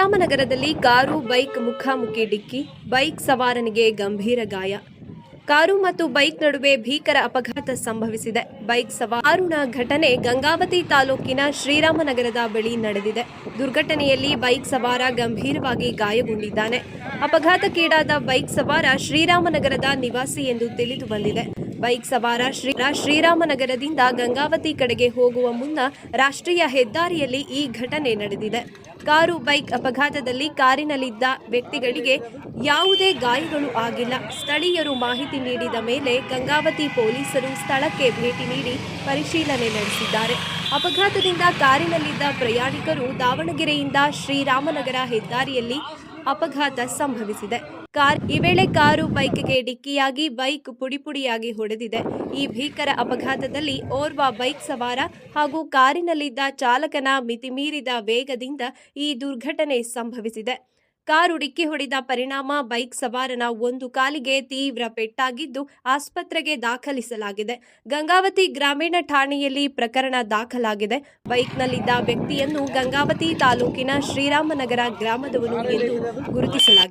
ಶ್ರೀರಾಮನಗರದಲ್ಲಿ car, bike ಮುಖಾಮುಖಿ ಡಿಕ್ಕಿ, bike ಸವಾರನಿಗೆ ಗಂಭೀರ ಗಾಯ. ಕಾರು ಮತ್ತು ಬೈಕ್ ನಡುವೆ ಭೀಕರ ಅಪಘಾತ ಸಂಭವಿಸಿದೆ. ಬೈಕ್ ಸವಾರುಣ ಘಟನೆ ಗಂಗಾವತಿ ತಾಲೂಕಿನ ಶ್ರೀರಾಮನಗರದ ಬಳಿ ನಡೆದಿದೆ. ದುರ್ಘಟನೆಯಲ್ಲಿ ಬೈಕ್ ಸವಾರ ಗಂಭೀರವಾಗಿ ಗಾಯಗೊಂಡಿದ್ದಾನೆ. ಅಪಘಾತಕ್ಕೀಡಾದ ಬೈಕ್ ಸವಾರ ಶ್ರೀರಾಮನಗರದ ನಿವಾಸಿ ಎಂದು ತಿಳಿದು ಬಂದಿದೆ. ಬೈಕ್ ಸವಾರ ಶ್ರೀ ಶ್ರೀರಾಮನಗರದಿಂದ ಗಂಗಾವತಿ ಕಡೆಗೆ ಹೋಗುವ ಮುನ್ನ ರಾಷ್ಟ್ರೀಯ ಹೆದ್ದಾರಿಯಲ್ಲಿ ಈ ಘಟನೆ ನಡೆದಿದೆ. ಕಾರು, ಬೈಕ್ ಅಪಘಾತದಲ್ಲಿ ಕಾರಿನಲ್ಲಿದ್ದ ವ್ಯಕ್ತಿಗಳಿಗೆ ಯಾವುದೇ ಗಾಯಗಳು ಆಗಿಲ್ಲ. ಸ್ಥಳೀಯರು ಮಾಹಿತಿ ನೀಡಿದ ಮೇಲೆ ಗಂಗಾವತಿ ಪೊಲೀಸರು ಸ್ಥಳಕ್ಕೆ ಭೇಟಿ ನೀಡಿ ಪರಿಶೀಲನೆ ನಡೆಸಿದ್ದಾರೆ. ಅಪಘಾತದಿಂದ ಕಾರಿನಲ್ಲಿದ್ದ ಪ್ರಯಾಣಿಕರು ದಾವಣಗೆರೆಯಿಂದ ಶ್ರೀರಾಮನಗರ ಹೆದ್ದಾರಿಯಲ್ಲಿ ಅಪಘಾತ ಸಂಭವಿಸಿದೆ. ಕಾರ್ ಈ ವೇಳೆ ಕಾರು ಬೈಕ್ಗೆ ಡಿಕ್ಕಿಯಾಗಿ, ಬೈಕ್ ಪುಡಿಪುಡಿಯಾಗಿ ಹೊಡೆದಿದೆ. ಈ ಭೀಕರ ಅಪಘಾತದಲ್ಲಿ ಓರ್ವ ಬೈಕ್ ಸವಾರ ಹಾಗೂ ಕಾರಿನಲ್ಲಿದ್ದ ಚಾಲಕನ ಮಿತಿಮೀರಿದ ವೇಗದಿಂದ ಈ ದುರ್ಘಟನೆ ಸಂಭವಿಸಿದೆ. ಕಾರು ಡಿಕ್ಕಿ ಹೊಡೆದ ಪರಿಣಾಮ, ಬೈಕ್ ಸವಾರನ ಒಂದು ಕಾಲಿಗೆ ತೀವ್ರ ಪೆಟ್ಟಾಗಿದ್ದು ಆಸ್ಪತ್ರೆಗೆ ದಾಖಲಿಸಲಾಗಿದೆ. ಗಂಗಾವತಿ ಗ್ರಾಮೀಣ ಠಾಣೆಯಲ್ಲಿ ಪ್ರಕರಣ ದಾಖಲಾಗಿದೆ. ಬೈಕ್ನಲ್ಲಿದ್ದ ವ್ಯಕ್ತಿಯನ್ನು ಗಂಗಾವತಿ ತಾಲೂಕಿನ ಶ್ರೀರಾಮನಗರ ಗ್ರಾಮದವನು ಎಂದು ಗುರುತಿಸಲಾಗಿದೆ.